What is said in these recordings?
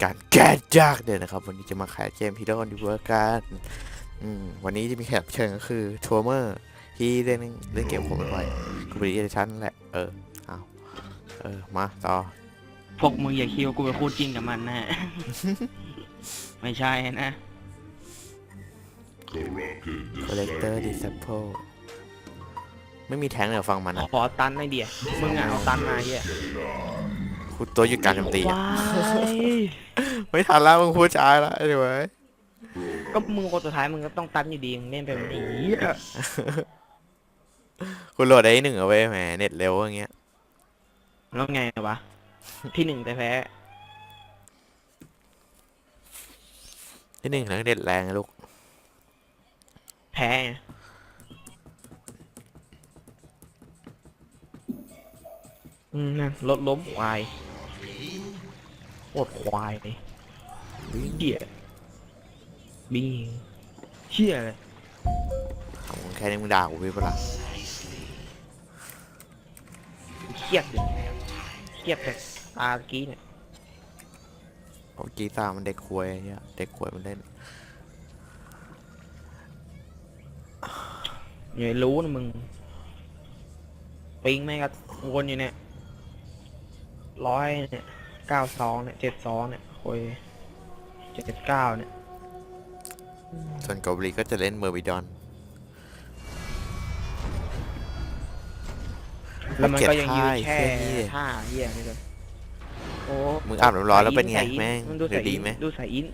สู่รายการแกนยากเดี๋ยวนะครับ วันนี้จะมาขายเกมฮีโร่ดิเวอร์กันอืมวันนี้จะมีแขกรับเชิญก็คือทัวร์เมอร์ที่เล่นเล่นเกมผมบ่อยๆกูไปเรียนชั้นนแหละ เออเอาเออ มาต่อ พวกมึงอย่าคิดว่ากูเป็นคู่จริงกับมันนะ ไม่ใช่นะ collector disciple ไม่มีแทงค์เลยฟังมันอะขอตันหน่อยเดียวมึงอะเอาตันมาเฮีย คุณตัวหยุดการโจมตีอะว้ายไม่ทันแล้วมึงพูดช้าแล้วไอ้เดี๋ยวไว้ยก็มึงคนสุดท้ายมึงก็ต้องตันอยู่ดีมึงเล่นไปแบบนี้คุณโหลดได้หนึ่งเอาไว้ยแหมเน็ตเร็วอย่างเงี้ยแล้วไงวะ ที่หนึ่งแต่แพ้ที่หนึ่งแล้วเน็ตแรงนะลูกแพ้ไงอืมนั่นรถล้มควาย โคตรควายเลยเหี้ยบิงเหี้ยเลยของมึงแค่นี้มึงด่ากูพี่ปะล่ะเครียดเลยเครียดแต่ตาตะกี้เนี่ยเมื่อกี้ตามันเด็กควยไอ้เหี้ยเด็กควยมันเล่นอย่ารู้นะมึงปิงไม่งก็วนอยู่เนี่ย ร้อยเนี่ยเก้าสองเนี่ยเจ็ดสองเนี่ยโอ้ยเจ็ดเก้าเนี่ยส่วนเกาหลีก็จะเล่นเมอร์บิดอน แล้วมันก็ยังยืนเก็บแช่ท่าไอ้เหี้ยท่าเหี้ยนี่เลยโอ้มึงอาบน้ำร้อนแล้วเป็นไงสายอิแม่งมึงดูเดี๋สายยวดีอินไหมดูสายอิน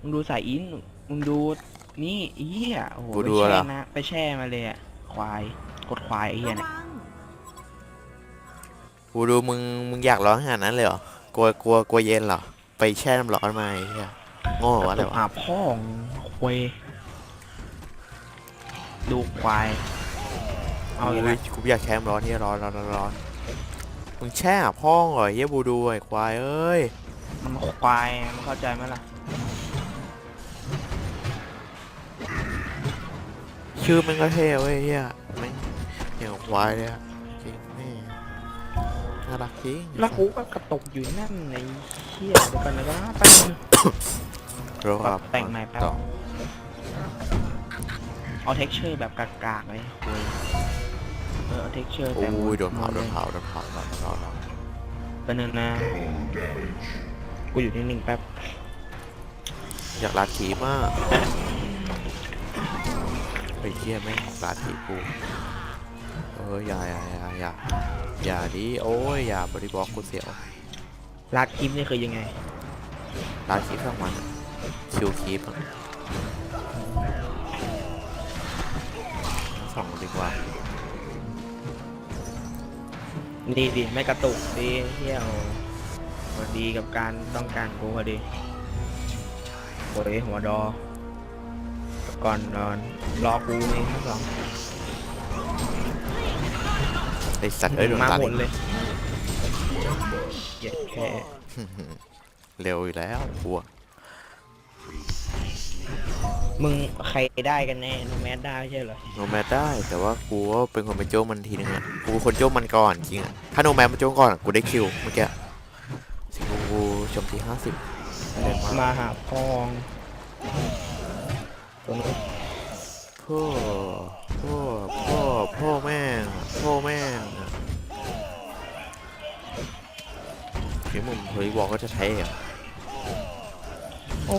มึงดูสายอินมึงดูนี่ไอ้เหี้ยโอ้โหกูไปดูแช่เหรอนะไปแช่มาเลยอะควายกดควายไอ้เหี้ยเนี่ย กูดูมึงมึงอยากร้อนขนาดนั้นเลยเหรอกลัวกลัวกลัวเย็นเหรอไปแช่น้ำร้อนมาไอ้เหี้ยโง่วะอะไรวะอาบพ่องควายดูควาย เอาอีกอุ้แล้ยวกูอยากแช่น้ำร้อนที่ร้อนร้อนร้อนร้อนมึงแช่อะพ่องเหรอเหี้ยบูดูไอ้ควายเอ้ยมันควายมันเข้าใจไหมล่ะ ชื่อมันก็เท่เว้ยเหี้ยแม่งอย่างควายเลยอะจริงแม่ น่ารักจริงแล้วกูก็กระตกอยู่นั่นในเชี่ยเดี๋ยวกันนะว่าแป๊บนึง รอปรับแต่งใหม่แป๊บ ต่อเอาเท็กเชอร์แบบกากๆเลยคุยเออเอาเท็กเชอร์แต่โอ้ยโดนเผาโดนเผาโดนเผาโดนเผาโดนเผาเป็นนึงนะกูอยู่นิ่งๆแป๊บอยากลาดขีมากไอ้เหี้ยแม่งลาดขีกู เอออย่าอย่าอย่าอย่าอย่าดิโอ้ยอย่าบริบอกกูเสียวลาดคลิปนี่คือยังไงลาดขีทั้งมันคิวคีปอะสองดีกว่าดีดีไม่กระตุกดีเที่ยวพอดีกับการต้องการกูพอดีโอ้ยหัวดอ ก่อนนอนรอกูนี่ทั้งสอง สัตว์เอ้ยโดนมาตัดหมอีดกเลยเหยียดแค่เร็วอยู่แล้วกลัวมึงใครได้กันแน่โนแมสได้ไม่ใช่เหรอโนแมทได้แต่ว่ากูก็เป็นคนไปโจ้มันทีนึงอะกูเป็นคนโจ้มันก่อนจริงอะถ้าโนแมทมาโจ้ก่อนอะกูได้คิวเมื่อกี้สิงกูจมที่ห้าสิบแรงมากมาหาพองตัวนี้พ่อ พ่อพ่อพ่อแม่พ่อแม่งพี่มุมเฮ้ยบอกก็จะใช้เหรอโอ้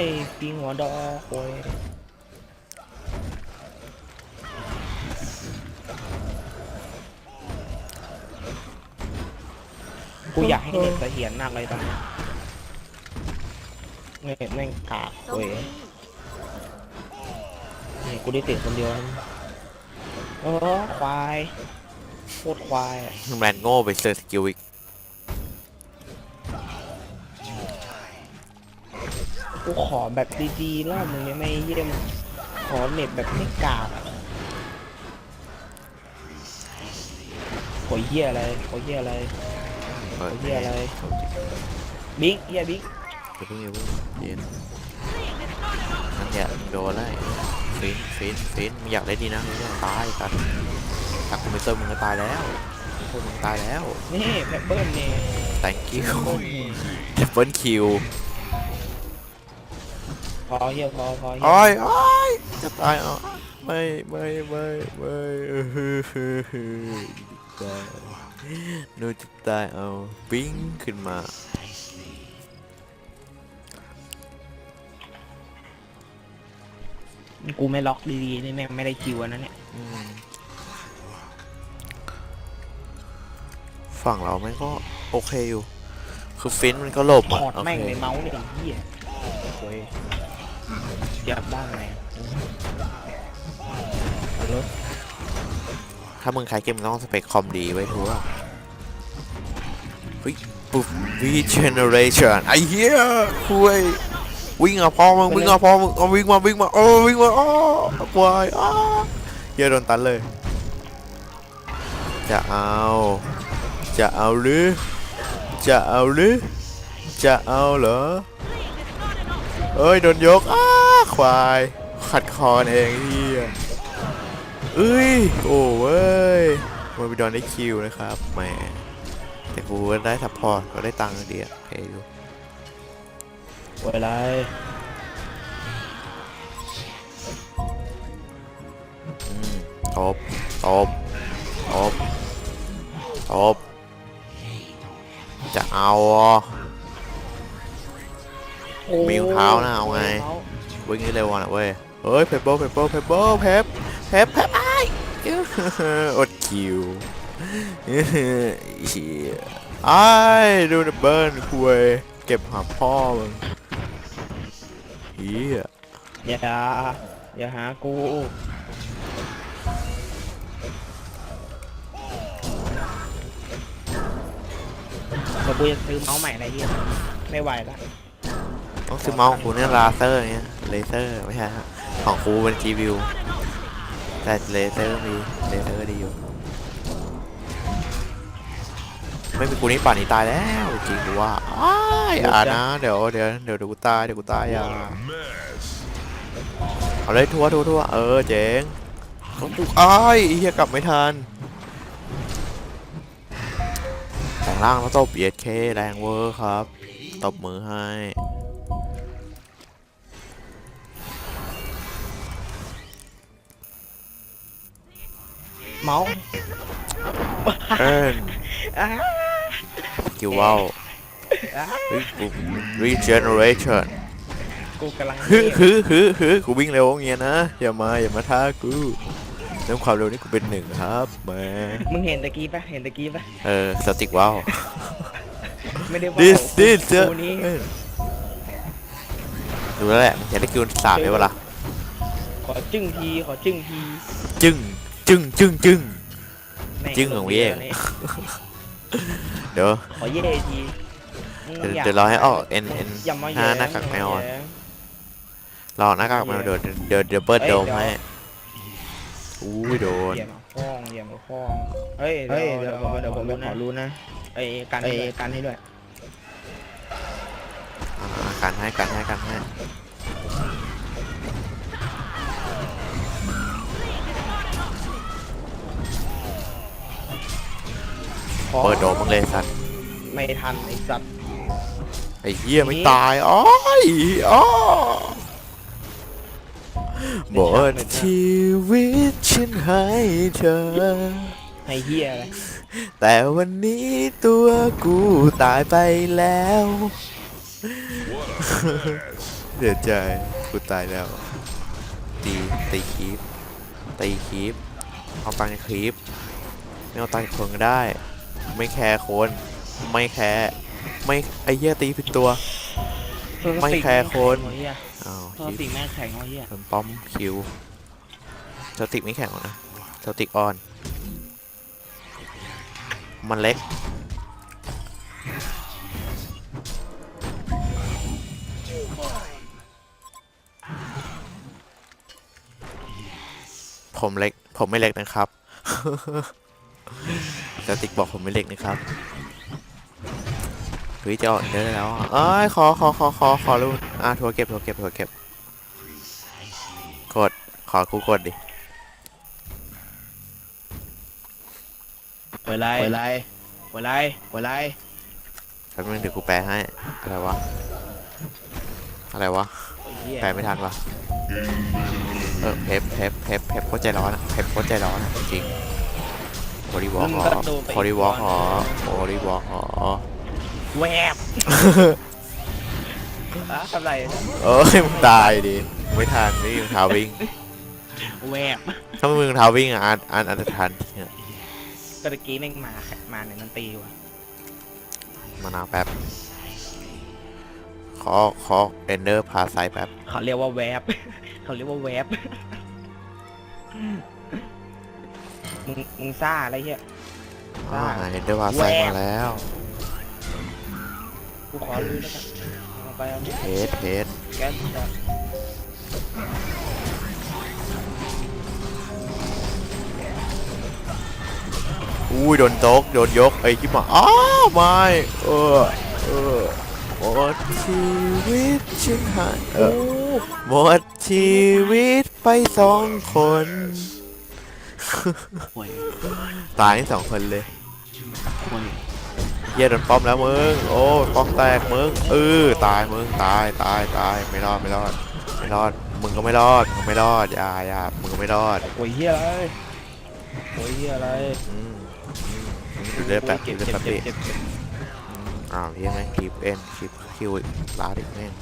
ยปิงหัวดอกโอ้ยกูอยากให้เน็ตเสถียรมากเลยตอนนี้เน็ตแม่งกากเว้ย นี่กูได้ติดคนเดียวเออควายโคตรควายอะแมนโง่ไปเซอร์สกิลอีกกูขอแบบดีๆแล้วมึงยังไม่เยี่ยมขอเน็ตแบบไม่กากอะโอยเหี้ยอะไรโอยเหี้ยอะไรเปิดเหี้ยอะไรบิ๊กเหี้ยบิ๊กอย่าเพิ่งอย่าเพิ่งเย็นนั่นแหละโดนแล้ วฟินฟินฟินมึงอยากได้ดีนะมึงตายกันถ้ากูไม่เติมมึงก็ตายแล้วพวกมึงตายแล้วนี่แพปเปิลนี่แต thank you ดับเบิลคิวพอเฮียพอพอเฮีโอ้ยโอ้ยจะตายอะไม่ไม่ไม่ไม่เออฮือฮือฮือตายหนูจะตายเอาปิ้งขึ้นมา กูไม่ล็อกดีๆนี่แม่งไม่ได้คิวอันนั้นเนี่ยอืมฝั่งเราแม่งก็โอเคอยู่ คือฟินมันก็หลบถอะอดโอแม่งเคในเมาส์เนี่ยไอ้เฮียโอ้ยเจ็บบ้างไงฮัลโหลถ้ามึงขายเกมมึงต้องสเปคคอมดีไว้ทั่วเฮ้ยปุ๊บ regeneration ไอ้เหี้ยคุย วิ่งอะพ่อมึงวิ่งอะพ่อมึงเอาวิ่งมาวิ่งมาเออวิ่งมาอ้อควายอ้าเหี้ยโดนตันเลย จะเอา จะเอาหรือ จะเอาหรือ จะเอาเหรอ เอ้ยโดนยกอ้าควายขัดคอเองเฮียเอ้ยโอ้เว้ยมันไปโดนได้คิวนะครับแหมแต่กูก็ได้ซัพพอร์ตก็ได้ตังค์ดีอะโอเคอยู่ โอ้ยไรอืมตบตบตบตบจะเอาอะมีรองเท้านะเอาไงวิ่งได้เร็วอะเว้ย เฮ้ยเพเปิลเพเปิลเพเปิลเพปเพปเพปไอ้อดคิวไอ้ดูนะเบิร์นคุยเก็บหาพ่อมึง เฮียอย่าอย่าหากูเดี๋ยวกูจะซื้อเมาส์ใหม่อะไรเฮียไม่ไหวละต้องซื้อเมาส์ของกูเนี่ยลาเซอร์เนี้ยเลเซอร์ไม่ใช่ฮะของกูเป็น G view แต่เลเซอร์มีเลเซอร์ดีอยู่ ไม่เป็นกูนี่ป่านนี้ตายแล้วจริงกูว่าอ้ายอย่านะเดี๋ยวเดี๋ยวเดี๋ยวเดี๋ยวกูตายเดี๋ยวกูตายอย่าเอาเลยทั่วทั่วทั่วเออเจ๋งของกูอ้ายเฮียกลับไม่ทันแต่งร่างแล้วตบเอเคแรงเวอร์ครับตบมือให้เมาส์เอินอะ กิวว่าวอะเฮ้ยกู regeneration กูกำลังฮึฮึฮึฮึกูวิ่งเร็วอย่างเงี้ยนะอย่ามาอย่ามาท้ากูเรื่องความเร็วนี่กูเป็นหนึ่งครับแหมมึงเห็นตะกี้ปะเห็นตะกี้ปะเออสติกว้าวไม่ได้ว่า this this เจอกูนี้ดูแล้วแหละอยากได้คิวสามไหมวะล่ะขอจึ้งทีขอจึ้งที จึ้งจึ้งจึ้งจึ้งแม่จึ้งของเว้ยนี่ เดี๋ยวขอเย่ทีมึงเดี๋ยวอยากเดี๋ยวรอให้ออกเอ็นเอ็นอย่ามาหน้าแย้หน้ากากแมวอ่อนย่าาแย้ง รอหน้ากากแมวเดี๋ยวเดี๋ยวเดี๋ยวเปิดเอ้ยโดมเดี๋ยว ให้อุ้ยโดน เหยียบมาฟ้องเหยียบมาฟ้องเฮ้ยเฮ้ยเดี๋ยวเดี๋ยวผมไปขอรู้นะไอ้กันไอ้กันให้ด้วย อ่าการให้การให้การให้ขอเปิดโดมมึงเลยสัตว์ไม่ทันไอ้สัตว์ไอ้เหี้ยไม่ตายอ้อยอ้อหมดชีวิตฉันให้เธอ ไอ้เหี้ยอะไรแต่วันนี้ตัวกูตายไปแล้วเสียใจ กูตายแล้ว ตีตีคีปตีคีปเอาตังค์ในคีปไม่เอาตังค์จากคนก็ได้ ไม่แคร์คน ไม่แคร์ไม่ไอ้เหี้ยตีผิดตัว ไม่แคร์คนไอ้เหี้ยอ้าวเออติ่งแม่งแข็งไอ้เหี้ยมันป้อมคิวเซลติกไม่แข็งหรอกนะเซลติกออน มันเล็กผมเล็ก ผมไม่เล็กนะครับ เซลติกบอกผมไม่เล็กนะครับเฮ้ยจะออกเดินได้แล้วอะเอ้ยขอขอขอขอขอรู้อะทัวร์เก็บทัวร์เก็บทัวร์เก็บกดขอกูกดดิเวลาเวลาเวลาเวลาป๊บนึงเดี๋ยวกูแปลให้อะไรวะอะไรวะไอ้เหี้ยแปลไม่ทันวะเออเพปเพปเพปเพปโคตรใจร้อนอะเพปโคตรใจร้อนอะจริง โพลีวอล์กหรอโพลีวอล์กหรอโพลีวอล์กหรอแวบอะทำไรเอ้ยมึงตายดิมึงไม่ทันไม่มีรองเท้าวิ่งแวบถ้ามึงมีรองเท้าวิ่งอะอ่านอ่านอันจะทันเนี่ยก็ตะกี้แม่งมามาเนี่ยมันตีว่ะมานาวแป๊บขอขอเอนเดอร์พาไซแป๊บเขาเรียกว่าแวบเขาเรียกว่าแวบ มึงมึงซ่าอะไรเหี้ย อ่าเอนเดอร์พาไซแวบมาแล้วกูขอรู้แล้วกันเอาไปเอาเทสเทสแกนจัดอุ้ยโดนโต๊กโดนยกไอ้ที่มาอ้าวไม่เออเออหมดชีวิตฉันหายเออหมดชีวิตไปสองคน ห่วยตายทั้งสองคนเลยห่วยเฮียโดนป้อมแล้วมึง โอ้ป้อมแตกมึงเออตายมึงตายตายตายไม่รอดไม่รอดไม่รอดมึงก็ไม่รอดมึงไม่รอดอย่าอย่ามึงก็ไม่รอดโวยเหี้ยอะไรโวยเหี้ยอะไรอืมดูเลือดแบบเจ็บดูเลือดเจ็บแบบเจ็บดิเจ็บเจ็บอ้าวเฮียแม่งคลิปเอ็นคลิปคิวอีกลาดิแม่ง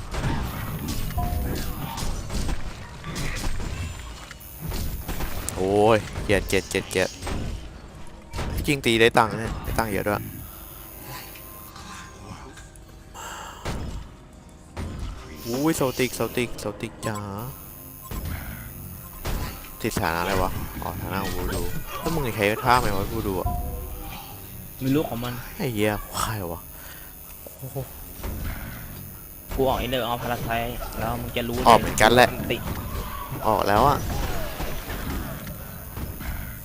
โอ้ยเจ็ดเจ็ดเจ็ดเจ็ดจริงตีได้ตังค์เนี่ยได้ตังค์เยอะด้วยอุ้ยโซติกโซติกโซติกจ๋าติดฐานะอะไรวะ อ๋อฐานะของกูดูแล้วมึงใช้ท่าไหมวะกูดูอะไม่รู้ของมัน ไอ้เหี้ยควายวะโอ้โหกูออกเอเนอร์ออฟพาราไซแล้วมึงจะรู้ออกเหมือนกันแหละ ติออกแล้วอะ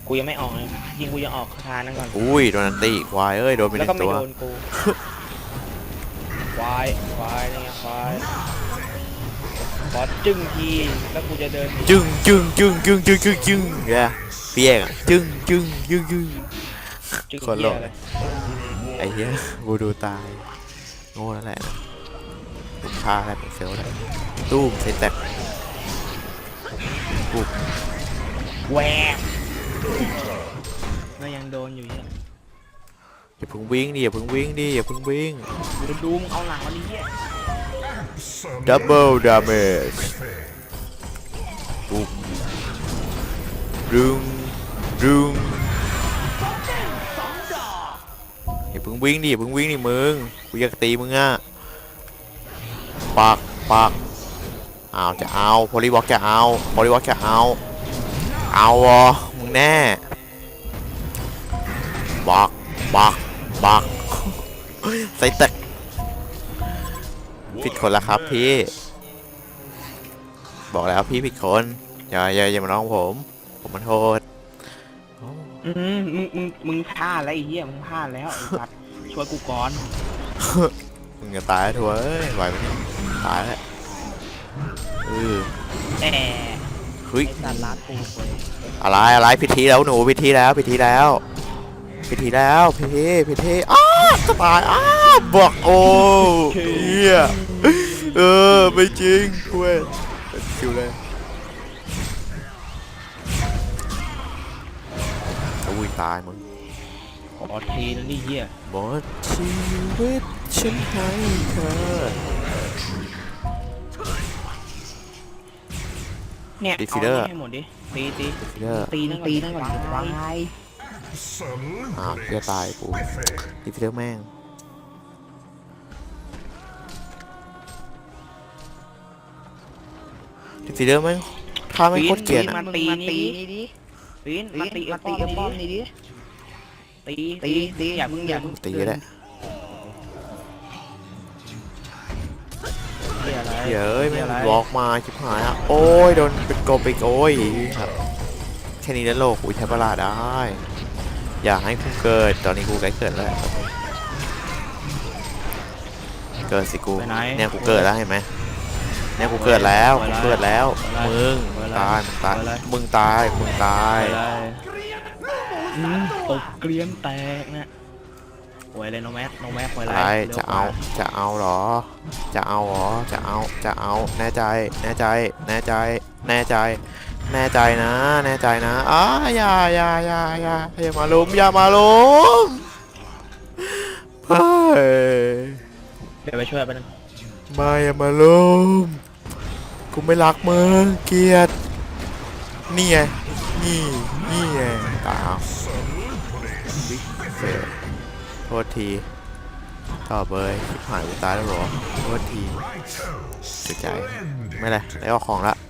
กูยังไม่ออกเลยยิงกูยังออกคาถานั่นก่อน อุ้ยโดนอันตีควายเอ้ยโดนไปหแล้วนึ่ก็งไม่ตัวโดนกูควายควายนี่ไงควายขอจึ้งทีแล้วกูจะเดินหนีจึ้งจึ้งจึ้งจึ้งจึ้งจึ้งจึ้งเนี่ยพี่เอกอะจึ้งจึ้งจึ้งจึ้งจึ้งคนหลเหี้ง ยเลยไอ้เหี้ยบูดูตายโง่แล้วแหละผมฆ่าแล้วเป็นเซลล์แล้วตู้มเซตแตกแหวกแล้ว ยังโดนอยู่เนี่ยอย่าเพิ่งวิ่งดิอย่าเพิ่งวิ่งดิอย่าเพิ่งวิ่งดูดูมึงเอาหลังมาดิเหี้ยดับเบิลดาเมจปุ๊บดึงดึงอย่าเพิ่งวิ่งดิอย่าเพิ่งวิ่งดิมึงกูอยากตีมึงอะปักปักอ้าวจะเอาโพลีวอลจะเอาโพลีวอลจะเอาเอาวะมึงแน่ บักบักบักใส่แตกผิดคนละครับพี่ บอกแล้วพี่ผิดคน อย่าอย่าอย่ามาน้องผม ผมมันโทษอืมมึงมึงมึงพลาดแล้วไอ้เหี้ยมึงพลาดแล้วไอ้สัตว์ช่วยกูก่อน มึงจะตายทัวร์เอ้ยไหวไหมเนี่ยตายแล้วเออแหมเฮ้ยไอ้สัตว์รัดกูเว้ยอะไรอะไรพิธีแล้วหนูพิธีแล้วพิธีแล้ว พิธีแล้วพิธีพิธีอ้าจะตายอ้าบอกโอ้เฮียเออไม่จริงเว้ยเป็นคิวเลยอุ้ยตายมึงขอทีนึงนี่เหี้ยหมดชีวิตฉันให้เธอเนี่ยดีเอาฟิลเลอร์ให้หมดดิตีตีเฮียตีนั่นตีนั่นก่อนควาย อ้าวเฮียตายกูดีฟิลเลอร์แม่งดีฟิลเลอร์แม่งท่าแม่งโคตรเกลียดปีนอะ มันตีนี่ดิปีนมาตีมาตีกระป้อมนี่ดิตีตีตีอย่ามึงอย่ามึงตีแหละเหี้ยอะไรเฮียเอ้ยแม่งอะไรบล็อกมาชิบหายอะโอ้ยโดนเป็นโกปิกโอ้ยครับแค่นี้แล้วโลกกูใช้ประหลาดได้ อย่าให้กูเกิด ตอนนี้กูใกล้เกิดแล้ว เกิดสิกู ไปไหนเนี่ยกูเกิดแล้วเห็นไหมเนี่ยกูเกิดแล้วกูเกิดแล้วมึงไปเลยตายมึงตาย ไปเลย มึงตาย มึงตายอะไรอืมตกเกลียนแตกนะหวยเลยน้องแม็กน้องแม็กหวยอะไรไรร็วจะเอากว่จะเอาเหรอ จะเอาเหรอ จะเอา จะเอา แน่ใจ แน่ใจ แน่ใจ แน่ใจ แน่ใจนะ แน่ใจนะอ้าอย่าอย่าอย่าอย่าอย่ามาลุมอย่ามาลุมเฮ้ยเดี๋ยวไปช่วยไปบนึงไม่อย่ามาลุมกูไม่รักมึงเกลียดนี่ไงนี่นี่ไงตาวเฟลโทษทีต่อเบยชิบหายกูตายแล้วเหรอโทษทีเสียใจไม่เป็นไรได้ออกของละโ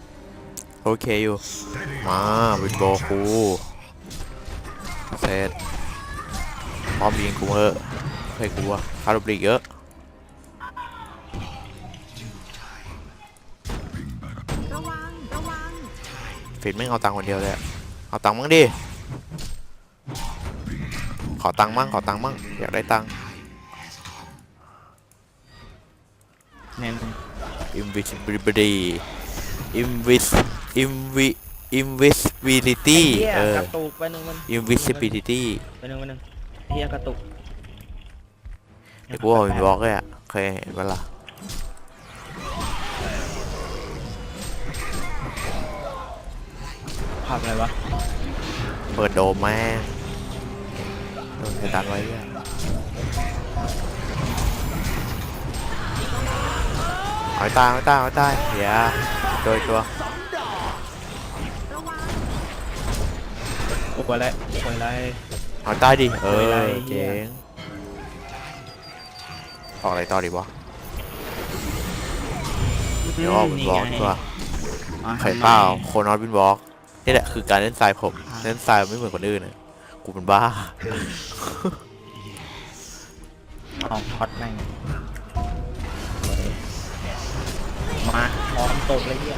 อเคอยู่ มาวินโบคูเสร็จพร้อมยิงกูเถอะให้กูอะคาร์บริกเยอะระวังระวังฟินไม่งเอาตังค์คนเดียวเลยอะเอาตังค์มั่งดิ ขอตังค์มั่งขอตังค์มั่งอยากได้ตังค์แน่น invisibility invis invi invisibility เฮียเออกระตุกไปหนึ่งมัน invisibility ไปหนึ่งไปหนึ่งเฮียกระตุกเดี๋ยวกูเอาอินบล็อกเลยอะเคยเห็นปะล่ะภาพอะไรวะเปิดโดมแม่งโดนเพดานไว้เนี่ยเอาให้ตายเอาให้ตายเอาให้ตายเดี๋ยวโดยตัว วยไรหวยไร เอาให้ตายดิ เอโอ้ยอไรเหี้เจ๋ย งออกอะไรต่อดีวะเดี๋ยวออกเป็นบล็อกดีกว่าอะไข่เปล่าโคนอตวินบล็อกนี่แหละคือการเล่นทรายผม เล่นทรายไม่เหมือนคนอื่นนะกูเป็นบ้าเอาช็อตแม่งมาพร้อมตกเลยเฮีย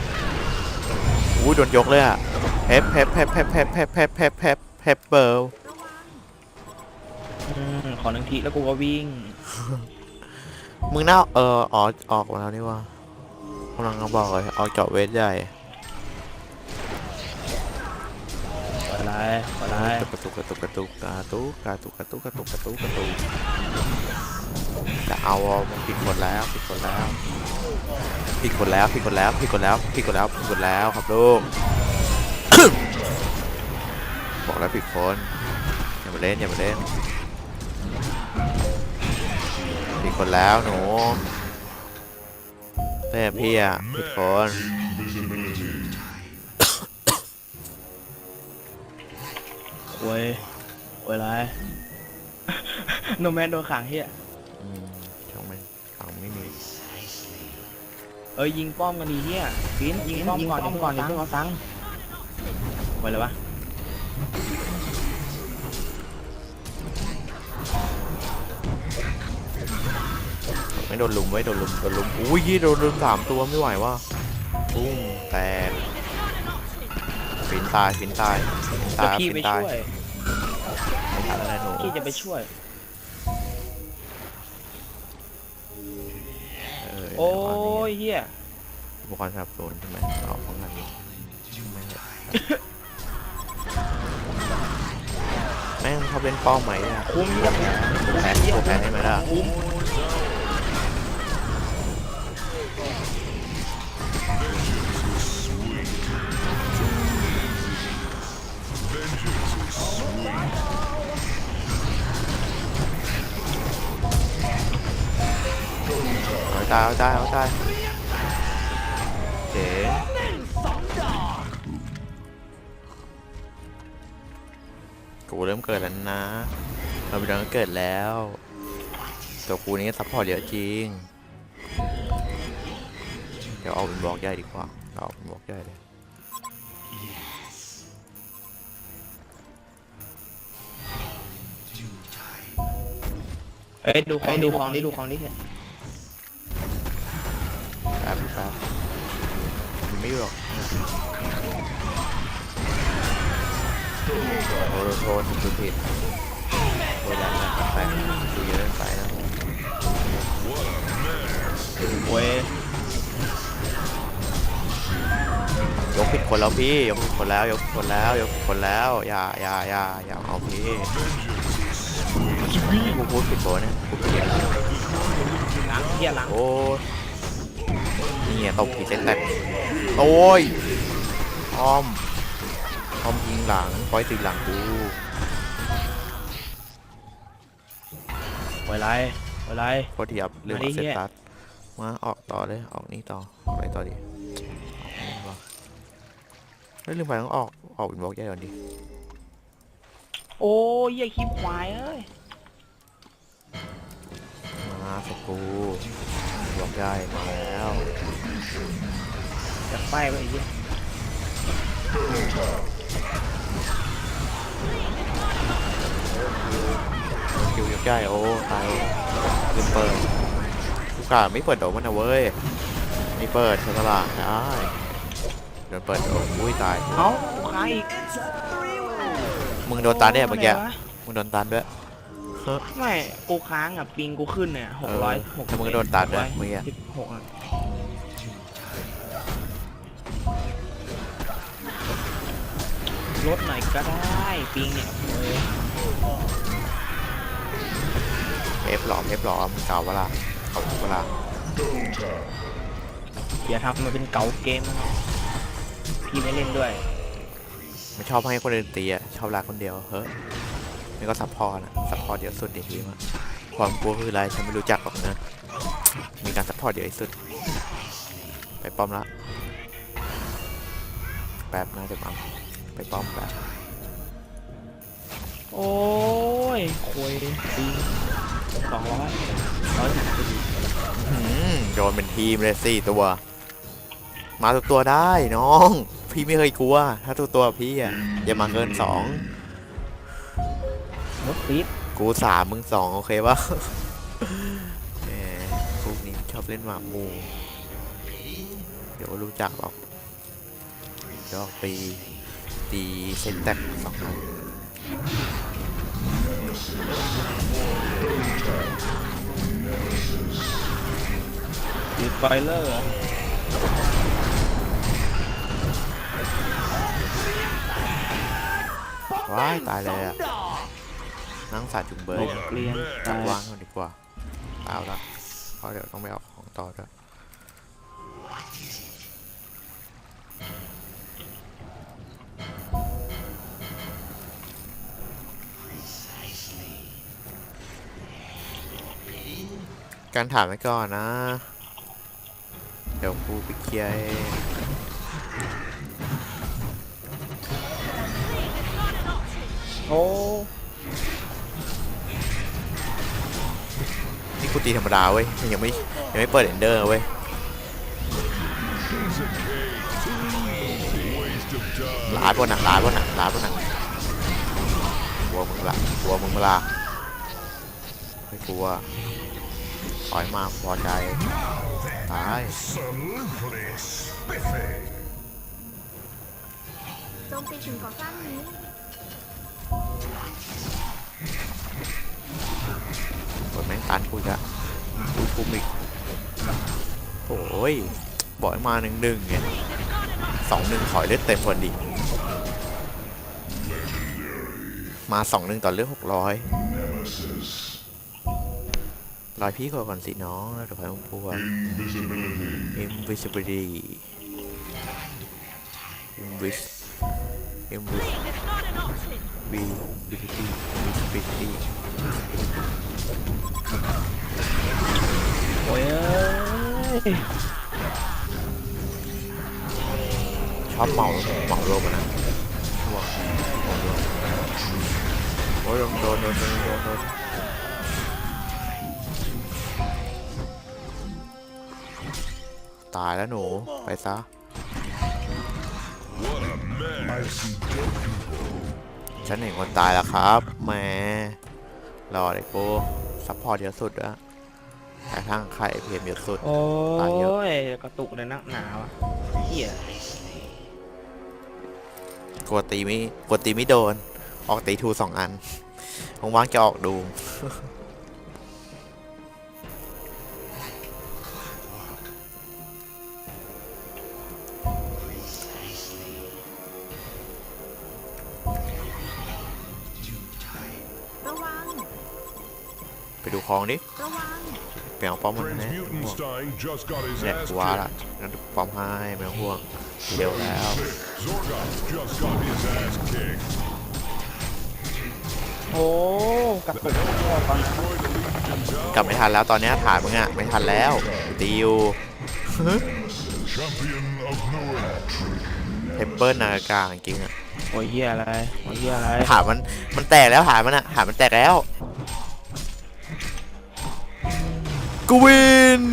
อู้โดนยกเลยอะ เฮปเฮปเฮปเฮปเฮปเฮปเฮปเฮปเฮปเฮปเปิลระวังอืมขอหนึ่งทีแล้วกูก็วิ่ง มึงน่าเออออกออกมาแล้วนี่ว่ากำลังจะบอกเลยออกเจาะเวทใหญ่หวยไรหวยไรกระตุกกระตุกกระตุกกระตุกกระตุกกระตุกกระตุกกระตุกกระตุกจะเอาอะมันผิดกฎแล้วผิดกฎแล้วผิดกฎแล้วผิดกฎแล้วผิดกฎแล้วผิดกฎแล้วผิดกฎแล้วครับลูก บอกแล้วผิดคนอย่ามาเล่นอย่ามาเล่นผิดคนแล้วหนูแม่พี่อะผิดคนหวยหวยไรโนแมนโดนขังเฮียอืมช่างมันฟังไม่มีเอ้ยยิงป้อมกันดีเฮียฟินยิงป้อมก่อนยิงก่อนยิงเพื่อนเอาตังค์หวยเลยวะ ไม่โดนลุมไว้ยโดนลุมโดนลุมอุ้ยโดนลุมสามตัวไม่ไหวว่ะปุ้งแตกฟินตายฟินตายฟินจะตายพี่ฟิไปนตายช่วยไม่ทันแล้วหนูพี่จะไปช่วยเออโอ้ยเฮียอุปกรณ์สนับสนุนใช่ไหมเอาของนั้นนี้ไม่ได้ แม่งเขาเป็นป้อมไหมอะคุ้มเฮียกูแพ้กูแพ้ให้ไหมล่ะคุ้มเอาตายเอาตายเอาตายเจ๋ กูเริ่มเกิดแล้วนะเราไปดังเกิดแล้ว ตัวกูนี้ซัพพอร์ตเยอะจริง เดี๋ยวเอาเป็นบล็อกใหญ่ดีกว่า เอาเป็นบล็อกใหญ่เลยเอ้ยดูของดูของดิดูของดิเฮียแป๊บแป๊บมันไม่อยู่หรอก โอ้โหโทษดูผิดโอ้ยแรงนะแปลกดูเยอะเกินไปนะโว้ยยกผิดคนแล้วพี่ยกผิดคนแล้วยกผิดคนแล้วยกผิดคนแล้วอย่าอย่าอย่าอย่าเอาพี่กูพูดผิดโบเนี่ยกูเขียนหลังเฮียหลังโอ้ยนี่ไงตบผิดเส้นแตกโอ้ยอ้อม อ้อมยิงหลังปล่อยตีหลังกูไว้ไรไว้ไร โคตรเดียบลืมมาดิเอาเซตเหี้ย ตัสมาออกต่อเลย ออกนี่ต่อออกอะไรต่อดีออกนี่วะเฮ้ยลืมไปต้องออกออกอินบ็อกซ์ใหญ่ก่อนดิโอ้ยเหี้ยคลิปควายเอ้ยมาสกกูอินบ็อกซ์ใหญ่มาแล้วจะไปไปไอ้เหี้ย คิวอินบ็อกซ์ใหญ่โอ้ตายลืมเปิดกูกะไม่เปิดโดมมันนะเว้ยนี่เปิดเทอร์ลาได้เดินเปิดโดมอุ้ยตายเอ้ากูค้างอีกมึงโดนตันเนี่ยเมื่อกี้โไวะมึงโดนตันด้วยไม่กูค้างอะปิงกูขึ้นเนี่ยหกร้อยหกแล้วมึงก็โดนตัดด้วยเมื่อกี้สิบหก ลดหน่อยก็ได้ปิงเนี่ยเออเอฟหลอมเอฟหลอมเก่าเวลาเก่าเวลาอย่าทำมันเป็นเก๋าเกมนะครับพี่ไม่เล่นด้วย ไม่ชอบให้คนอื่นตีอะชอบรักคนเดียวเฮ้ยนี่ก็ซัพพอร์ตนะซัพพอร์ตเดียวสุดในทีมอะความกลัวคืออะไรฉันไม่รู้จักหรอกนะมีการซัพพอร์ตเดียวที่สุด ไปป้อมละแป๊บนะเดี๋ยวมา ไปป้อมแป๊บโอ้ยคุยปิงสองร้อยร้อยหกสิบอื้อหือโดนเป็นทีมเลยสี่ตัว มาตัวตัวได้น้อง พี่ไม่เคยกลัว ถ้าตัวตัวพี่อะอย่ามาเกินสองมดปี๊ดกูสามมึงสองโอเคปะ แหมพวกนี้ชอบเล่นหมากหมู เดี๋ยวรู้จักหรอกดอกตี ตีเซนแตกสองครั้งตีไฟเลอร์เหรอว้ายตายเลยอะนั่งสาดจุงเบโลยกเกลียนจับวางก่อนดีกว่าเอาละเพราะเดี๋ยวต้องไปเอาของต่อด้วย การถามไว้ก่อนนะ เดี๋ยวกูไปเคลียร์เองโอ้นี่กูตีธรรมดาเว้ย ยังไม่ยังไม่เปิดเอนเดอร์เว้ยลาดบนหนักลาดบนหนักลาดบนหนักกลัวมึงละกลัวมึงเวลาไม่กลัว ปล่อยมาพอใจตายโจมตีถึงก่อสร้างนี้กดแม่งตันกูจะกูคุมอีกโอ้ยบอกให้มาหนึ่งหนึ่งไงสองหนึ่งขอยเลือดเต็มพอดีมาสองหนึ่งต่อเลือดหกร้อย รอยพี่ก่อนสิน้องแล้วเดี๋ยวไปมึงพูด invisibility invis invisibility invisibility โอ้ยชอบเหมาเหมารวมอะนะช่วงเหมารวมโอ้ยโดนโดนโดนโดนายแล้วหนู ไปซะ ฉันเห็นคนตายแล้วครับแหมรอเลยกูซัพพอร์ตเยอะสุดอะแต่ทางใครเพียมเยอะสุด โอ้ตายเยอะ ยกระตุกเลยนักหนาวะเฮียกลัวตีไม่กลัวตีไม่โดน ออกตีทูสองอันว่างๆจะออกดู ดูคลองดิระวังไปเอาป้อมมันนะ Transmutenstein just got his เนี่ย ass กูว่าละ kicked. งั้นป้อมให้ไม่ต้องห่วงเร็วแล้ว Zorgon just got his ass kicked. โอ้กระตุกตัวตอน Destroy the Legion's กลับไม่ทันแล้วตอนเนี้ยฐานมึงอะไม่ทันแล้วตีอยู่ champion of Newer. เทมเปิลนากาจริงๆอะโอ้ยเฮียอะไรโอ้ยเฮียอะไรฐานมันมันแตกแล้วฐานมันอะฐานมันแตกแล้ว กูวิน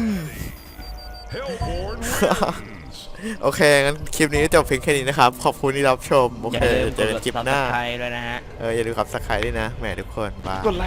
Hellborn wins. โอเค งั้นคลิปนี้จบเพียงแค่นี้นะครับ ขอบคุณที่รับชม โออย่าเคลืมเจอกันคลิปหน้าไทยด้วยนะฮะ เออ อย่าลืมครับสไครต์ด้วยนะ แหมทุกคนบายกดไลค์